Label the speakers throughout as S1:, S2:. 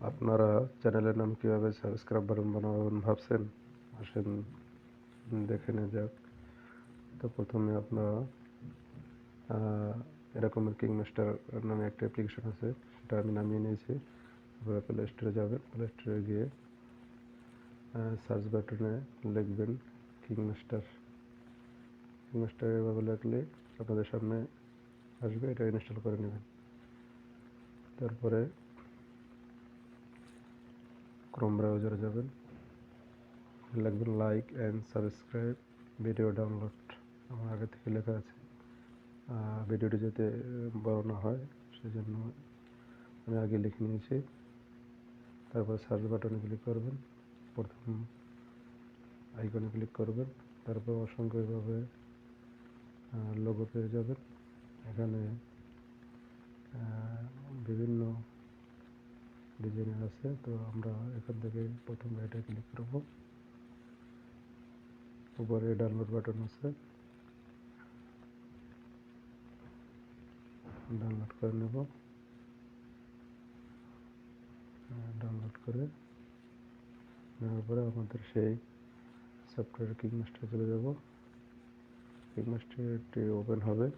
S1: আপনারা চ্যানেলের নাম কীভাবে সাবস্ক্রাইব বাটন বানাবেন ভাবছেন? আসেন, দেখে নেওয়া যাক। তো প্রথমে আপনারা এরকমের কিংমাস্টার নামে একটা অ্যাপ্লিকেশন আছে, সেটা আমি নামিয়ে নিয়েছি। তারপরে প্লে স্টোরে যাবেন। প্লে স্টোরে গিয়ে সার্চ বাটনে লিখবেন কিংমাস্টার কিংমাস্টার এভাবে লিখলে আপনাদের সামনে আসবে, এটা ইনস্টল করে নেবেন। তারপরে ক্রোম ব্রাউজারে যাবেন লিখবেন like and subscribe video download আমার আগে থেকে লেখা আছে। ভিডিওটি যাতে বড় না হয়, সেজন্য আমি আগে লিখে নিয়েছি। তারপর সার্চ বাটনে ক্লিক করবেন। প্রথম আইকনে ক্লিক করবেন। তারপর অসংখ্য এভাবে লোগো পেয়ে যাবেন। এখানে বিভিন্ন ডিজাইনের আছে, তো আমরা এখান থেকে প্রথম এটা ক্লিক করব। উপরে ডাউনলোড বাটন আছে। ডাউনলোড করে নেব। ডাউনলোড করে নেওয়ার পরে আমাদের সেই সফটওয়্যার কিংমাস্টার চলে যাব। কিংমাস্টারটি ওপেন হবে।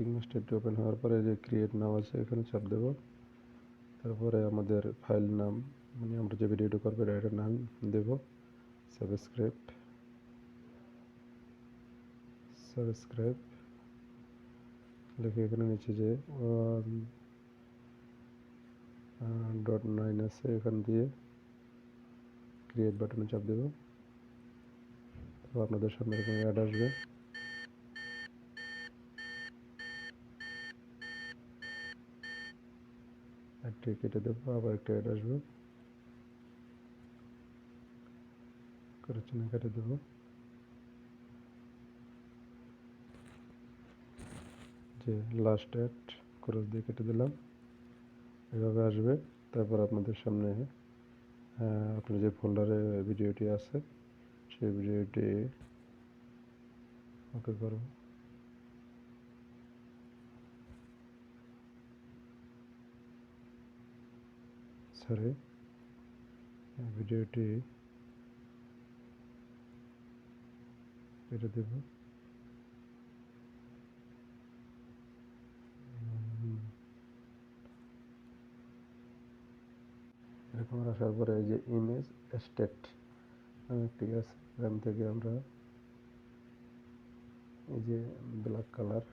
S1: কিংমাস্টারটি ওপেন হওয়ার পরে যে ক্রিয়েট নাম আছে, এখানে চাপ দেব। তারপরে আমাদের ফাইল নাম মানে আমরা যে ভিডিওটি করব এটার নাম দেব। সাবস্ক্রাইব সাবস্ক্রাইব লিখে এখানে নিচে যে ডট নাইন আছে এখান দিয়ে ক্রিয়েট বাটনে চাপ দেব। তো আপনাদের সামনে এরকম অ্যাড আসবে। একটি কেটে দেবো, আবার একটা অ্যাড আসবে। করেছেন কেটে দেবো। যে লাস্ট অ্যাড ক্রস দিয়ে কেটে দিলাম। এভাবে আসবে। তারপর আপনাদের সামনে আপনার যে ফোল্ডারে ভিডিওটি আছে, সেই ভিডিওটি ওকে করব। সরি ভিডিওটি কেটে দেব। এরকম আসার পরে এই যে ইমেজ স্টেট ঠিক আছে, এখান থেকে আমরা এই যে ব্ল্যাক কালার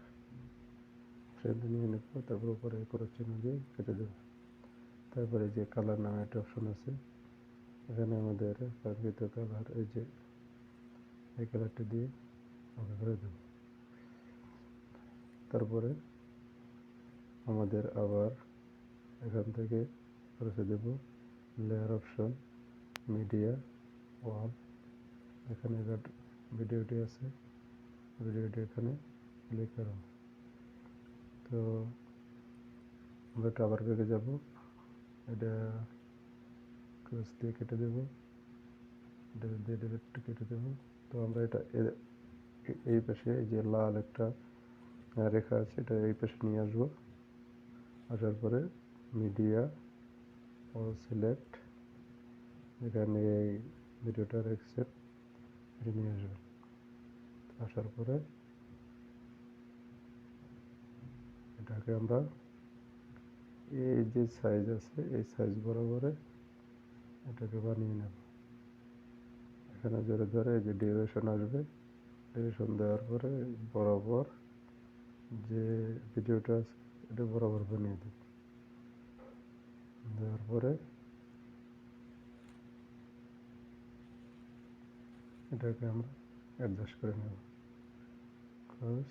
S1: ফ্রেমটা নিয়ে নেব, তারপর উপরে করে চিহ্ন দিয়ে কেটে দেব। তারপরে যে কালার নামে একটা অপশন আছে, এখানে আমাদের কাঙ্ক্ষিত কালার এই যে এই কালারটা দিয়ে ওকে করে দেব। তারপরে আমাদের আবার এখান থেকে করেছে দেব লেয়ার অপশন মিডিয়া ওয়াল এখানে ভিডিওটি আছে ভিডিওটি এখানে ক্লিক করো। তো আমরা কাভার পেকে যাব। এটা ক্রস দিয়ে কেটে দেব। এটা দিয়ে ডিরেক্ট কেটে দেব। তো আমরা এটা এই পাশে এই যে লাল একটা রেখা আছে, এটা এই পাশে নিয়ে আসব। আসার পরে মিডিয়া ও সিলেক্ট এখানে এই ভিডিওটা রেখেছে এটা নিয়ে আসবেন আসার পরে এটাকে আমরা এই যে সাইজ আছে, এই সাইজ বরাবরে এটাকে বানিয়ে নেব। এখানে ধরে ধরে এই যে ডিউরেশন আসবে। ডিউরেশন দেওয়ার পরে বরাবর যে ভিডিওটা আছে, এটা বরাবর বানিয়ে দেব। দেওয়ার পরে এটাকে আমরা অ্যাডজাস্ট করে নেব। ক্রস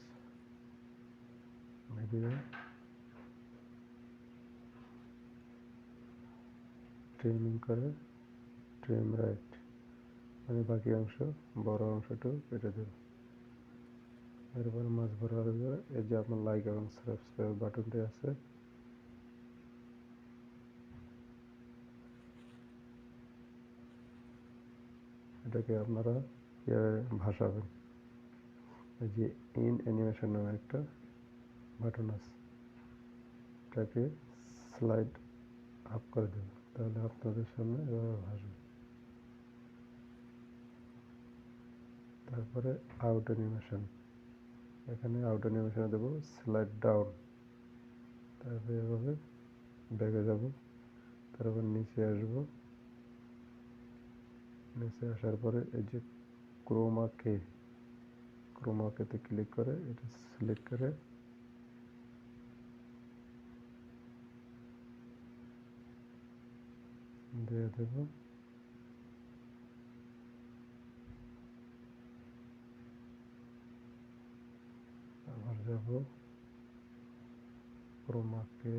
S1: ভিডিও ট্রিমিং করে ট্রিম রাইট। মানে বাকি অংশ, বড় অংশটুকু কেটে দেব। এরপরে মাছ হয়ে যাবে এই যে আপনার লাইক এবং সাবস্ক্রাইব বাটনটি আছে। এটাকে আপনারা কীভাবে ভাসাবেন। এই যে ইন অ্যানিমেশন নামে একটা বাটন আছে। এটাকে স্লাইড আপ করে দেবে তাহলে আপনাদের সামনে এভাবে ভাসবে। তারপরে আউট অ্যানিমেশন এখানে আউট অ্যানিমেশনে দেবো স্লাইড ডাউন তারপরে এভাবে ব্যাগে যাব, তারপর নিচে আসব। নিচে আসার পরে এই যে ক্রোমা কে ক্রোমা কেতে ক্লিক করে, এটা সিলেক্ট করে দিয়ে দেব আবার যাব ক্রোমাকে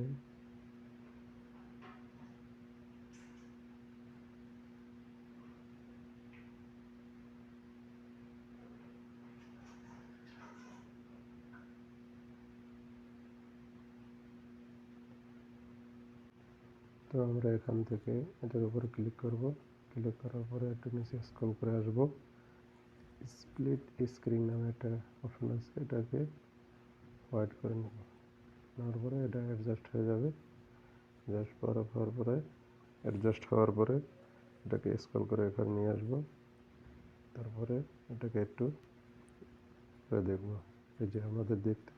S1: তো আমরা এখান থেকে এটার উপরে ক্লিক করব। ক্লিক করার পরে একটু নিচে স্ক্রল করে আসব। স্প্লিট স্ক্রিন নামে একটা অপশন আছে, এটাকে হোয়াইট করে নেব। নেওয়ার পরে এটা অ্যাডজাস্ট হয়ে যাবে। অ্যাডজাস্ট করার হওয়ার পরে অ্যাডজাস্ট হওয়ার পরে এটাকে স্ক্রল করে এখানে নিয়ে আসব। তারপরে এটাকে একটু দেখব, এই যে আমাদের দেখতে,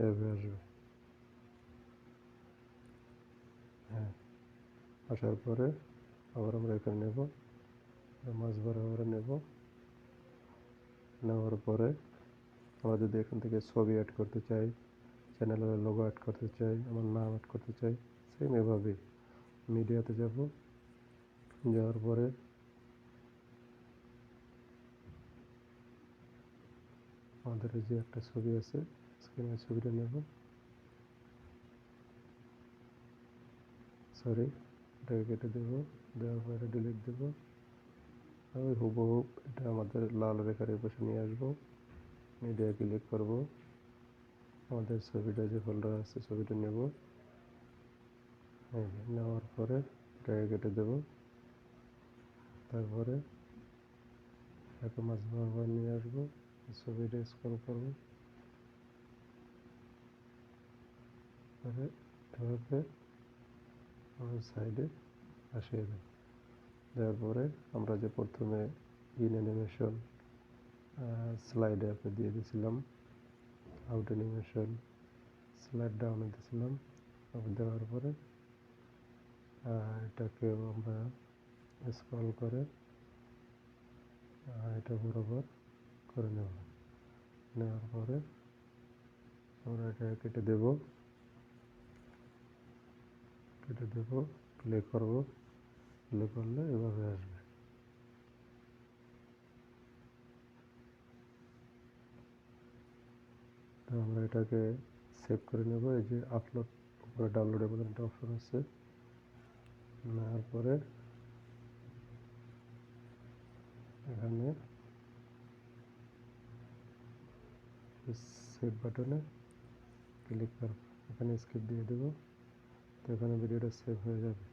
S1: এভাবে আসবে। আসার পরে আবার আমরা এখানে নেব মাছ বরাবর নেব। নেওয়ার পরে আমরা যদি এখান থেকে ছবি অ্যাড করতে চাই চ্যানেলের লোগো অ্যাড করতে চাই, আমার নাম অ্যাড করতে চাই সেম এভাবেই মিডিয়াতে যাব। যাওয়ার পরে আমাদের যে একটা ছবি আছে স্ক্রিনের ছবিটা নেব। সরি এটাকে কেটে দেবো, দেওয়ার পরে ডিলিট দেবো। ওই হুবহু এটা আমাদের লাল রেখার পাশে নিয়ে আসব। মিডিয়া ক্লিক করব। আমাদের ছবিটা যে ফোল্ডার আছে, ছবিটা নেব। নেওয়ার পরে এটাকে কেটে দেব। তারপরে এটাকে মাছ বরাবর নিয়ে আসব। ছবিটা স্ক্রল করব। এভাবে সাইডে আসিয়ে দেব দেওয়ার পরে আমরা যে প্রথমে ইন অ্যানিমেশন স্লাইডে অ্যাপে দিয়ে দিয়েছিলাম আউট অ্যানিমেশন স্লাইড ডাউনে দিয়েছিলাম। দেওয়ার পরে এটাকেও আমরা স্ক্রল করে এটা বরাবর করে নেব। নেওয়ার পরে আমরা এটা কেটে দেব। কেটে দেব প্লে করব। প্লে করলে এভাবে আসবে। তো আমরা এটাকে সেভ করে নেব। এই যে আপলোড উপরে ডাউনলোড মতন একটা অপশন আছে। নেওয়ার পরে এখানে সেভ বাটনে ক্লিক করব। এখানে স্কিপ দিয়ে দেবো। এখানে ভিডিওটা সেভ হয়ে যাবে।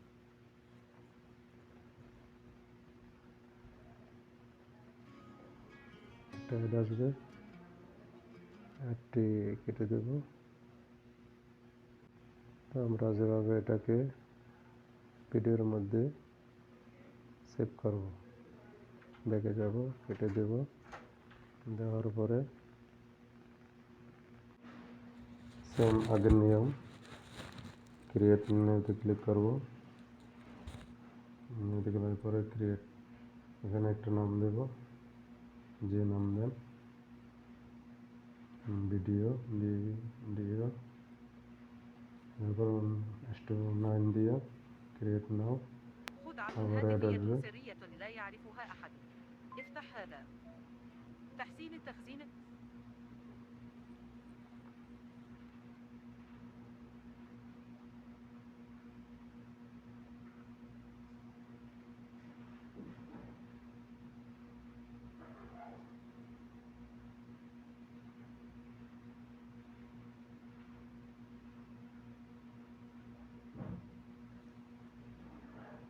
S1: আসবে। অ্যাডটি কেটে দেব। তো আমরা যেভাবে এটাকে ভিডিওর মধ্যে সেভ করব ব্যাগে যাব, কেটে দেব। দেওয়ার পরে সেম আগের নিয়ম। ক্রিয়েট নিউতে ক্লিক করব নিউতে ক্লিক করে ক্রিয়েট এখানে একটা নাম দেব যে নাম দেন ভিডিও ভিডিও তারপর স্টো নাইন দিয়ে ক্রিয়েট নাও
S2: خدعة
S1: أمر
S2: هاتفية
S1: هذا
S2: سرية لا يعرفها أحد افتح هذا تحسين التخزين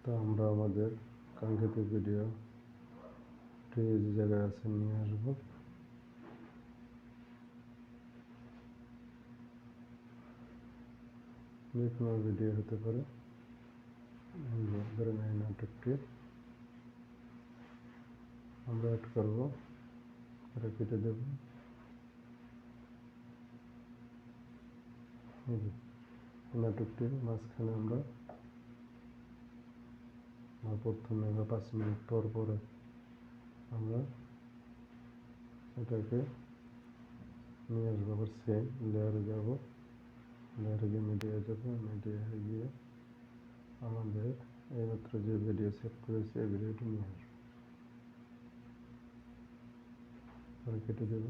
S1: তো আমরা আমাদের কাঙ্ক্ষিত ভিডিওটি যে জায়গায় আছে নিয়ে আসব। যে কোনো ভিডিও হতে পারে। ধরেন এই নাটকটি আমরা অ্যাড করব। এটা কেটে দেব। নাটকটির মাঝখানে আমরা প্রথমে বা পাঁচ মিনিট পর পরে আমরা এটাকে নিয়ে আসব, আবার সেম লেয়ারে যাব। লেয়ারে গিয়ে মিডিয়া যাব। মিডিয়া গিয়ে আমাদের এইমাত্র যে ভিডিও সেভ করেছি, এই ভিডিওটি নিয়ে আসব। কেটে দেব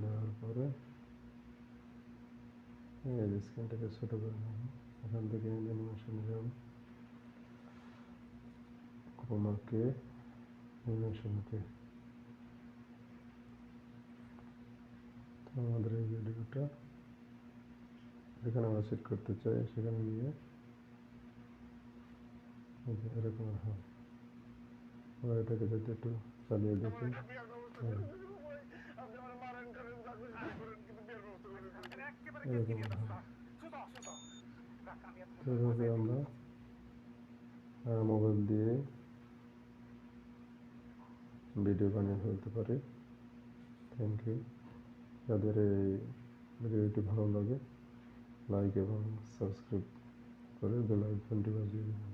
S1: দেওয়ার পরে এই স্ক্রিনটাকে ছোটো করে নেব। এখান থেকে অ্যানিমেশনে যাব। ক্রোমাকে অ্যানিমেশনকে তো আমাদের এই ভিডিওটা যেখানে আমরা সেট করতে চাই সেখানে নিয়ে এরকম হয় আমরা এটাকে যদি একটু চালিয়ে দেখি এরকম হয় আমরা মোবাইল দিয়ে ভিডিও বানিয়ে ফেলতে পারি। থ্যাংক ইউ যাদের এই ভিডিওটি ভালো লাগে লাইক এবং সাবস্ক্রাইব করে বেল আইকনটি বাজিয়ে দিন।